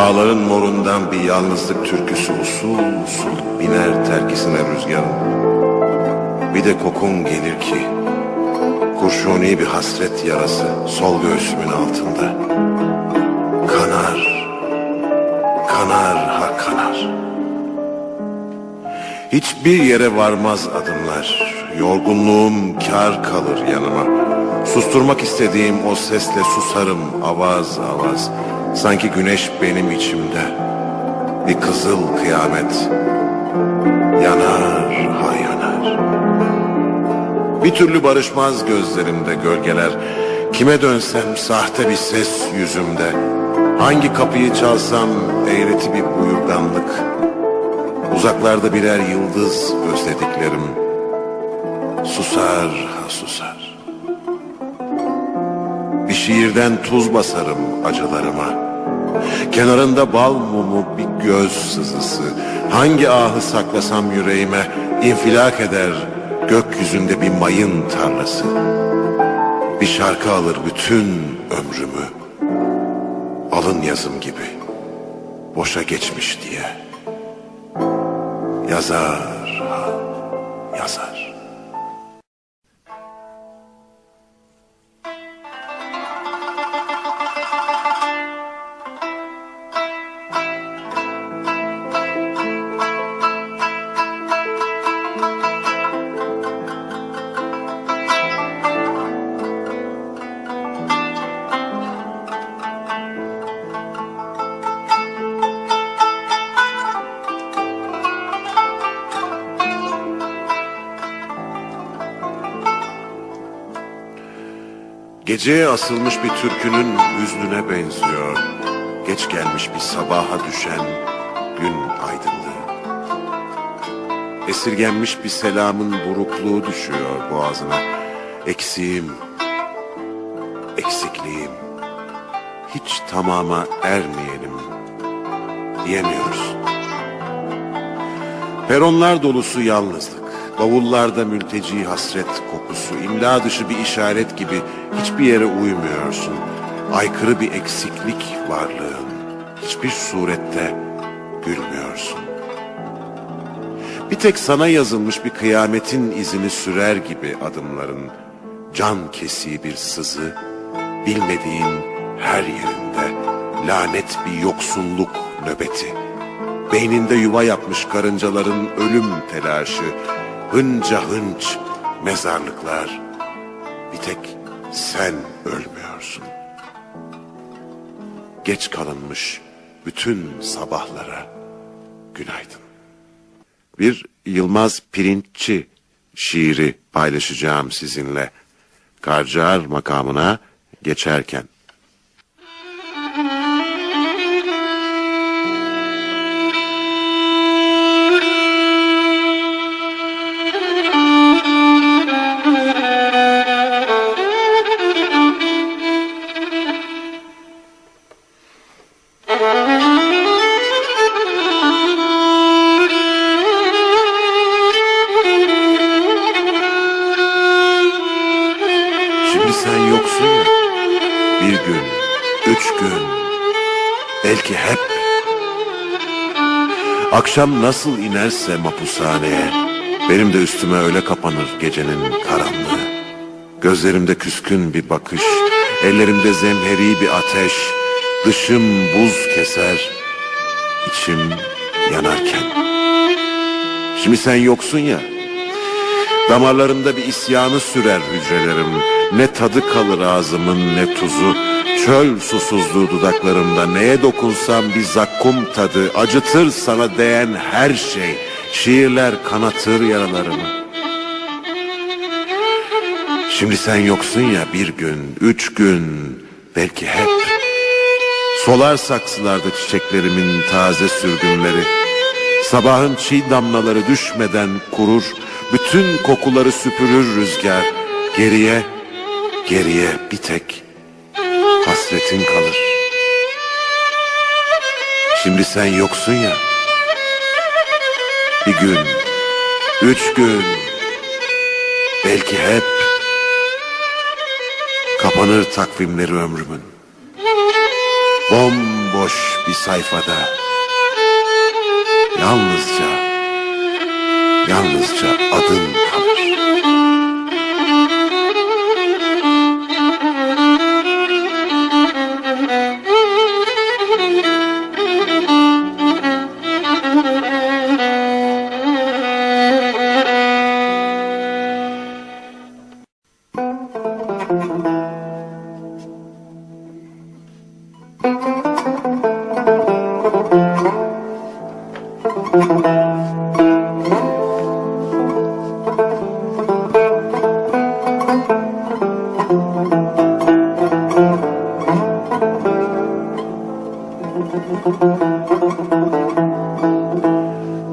Dağların morundan bir yalnızlık türküsü usul usul biner terkisine rüzgarın. Bir de kokun gelir ki kurşuni bir hasret yarası sol göğsümün altında. Kanar, kanar ha kanar. Hiçbir yere varmaz adımlar. Yorgunluğum kar kalır yanıma. Susturmak istediğim o sesle susarım avaz avaz. Sanki güneş benim içimde. Bir kızıl kıyamet. Yanar ha yanar. Bir türlü barışmaz gözlerimde gölgeler. Kime dönsem sahte bir ses yüzümde. Hangi kapıyı çalsam eğreti bir buyurganlık. Uzaklarda birer yıldız özlediklerim Susar ha susar şiirden tuz basarım acılarıma. Kenarında bal mumu bir göz sızısı. Hangi ahı saklasam yüreğime infilak eder gökyüzünde bir mayın tarlası. Bir şarkı alır bütün ömrümü Alın yazım gibi Boşa geçmiş diye. Yazar. Geceye asılmış bir türkünün hüznüne benziyor. Geç gelmiş bir sabaha düşen gün aydınlığı. Esirgenmiş bir selamın burukluğu düşüyor boğazına. Eksiğim, eksikliğim, hiç tamama ermeyelim diyemiyoruz. Peronlar dolusu yalnızlık, bavullarda mülteci hasret kokusu, imla dışı bir işaret gibi hiçbir yere uymuyorsun. Aykırı bir eksiklik varlığın, hiçbir surette gülmüyorsun. Bir tek sana yazılmış bir kıyametin izini sürer gibi adımların, can kesiği bir sızı, bilmediğin her yerinde lanet bir yoksulluk nöbeti. Beyninde yuva yapmış karıncaların ölüm telaşı, hınca hınç mezarlıklar. Bir tek sen ölmüyorsun. Geç kalınmış bütün sabahlara günaydın. Bir Yılmaz Pirinççi şiiri paylaşacağım sizinle. Karcar makamına geçerken. Belki hep. Akşam nasıl inerse mapushaneye, benim de üstüme öyle kapanır gecenin karanlığı. Gözlerimde küskün bir bakış, ellerimde zemheri bir ateş, dışım buz keser, içim yanarken. Şimdi sen yoksun ya, Damarlarımda bir isyanı sürer hücrelerim. Ne tadı kalır ağzımın ne tuzu. Çöl susuzluğu dudaklarımda neye dokunsam bir zakkum tadı. Acıtır sana değen her şey. Şiirler kanatır yaralarımı. Şimdi sen yoksun ya bir gün, üç gün, belki hep. Solar saksılarda çiçeklerimin taze sürgünleri. Sabahın çiğ damlaları düşmeden kurur, bütün kokuları süpürür rüzgar. Geriye, geriye bir tek hasretin kalır. Şimdi sen yoksun ya. Bir gün, üç gün, belki hep kapanır takvimleri ömrümün. Bomboş bir sayfada. Yalnızca, yalnızca adın kalır.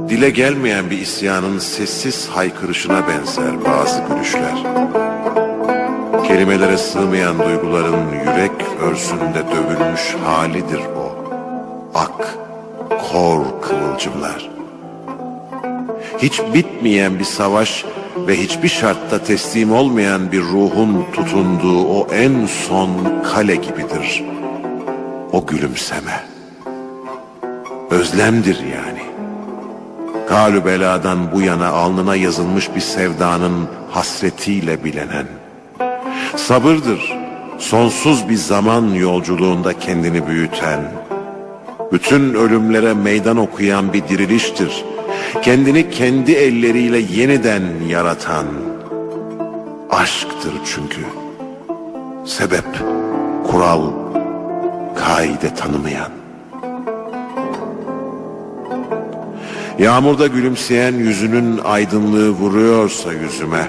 Dile gelmeyen bir isyanın sessiz haykırışına benzer bazı gülüşler. Kelimelere sığmayan duyguların yürek örsünde dövülmüş halidir o. Ak, kor kıvılcımlar. Hiç bitmeyen bir savaş ve hiçbir şartta teslim olmayan bir ruhun tutunduğu o en son kale gibidir. O gülümseme. Özlemdir yani. Galü beladan bu yana alnına yazılmış bir sevdanın hasretiyle bilenen. Sabırdır, sonsuz bir zaman yolculuğunda kendini büyüten. Bütün ölümlere meydan okuyan bir diriliştir. Kendini kendi elleriyle yeniden yaratan. Aşktır çünkü. Sebep, kural, kaide tanımayan. Yağmurda gülümseyen yüzünün aydınlığı vuruyorsa yüzüme,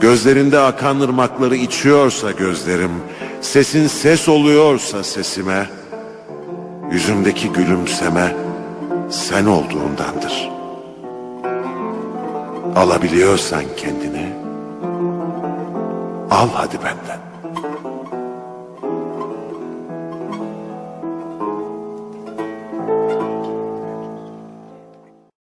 gözlerinde akan ırmakları içiyorsa gözlerim, sesin ses oluyorsa sesime, yüzümdeki gülümseme sen olduğundandır. Alabiliyorsan kendini, al hadi benden.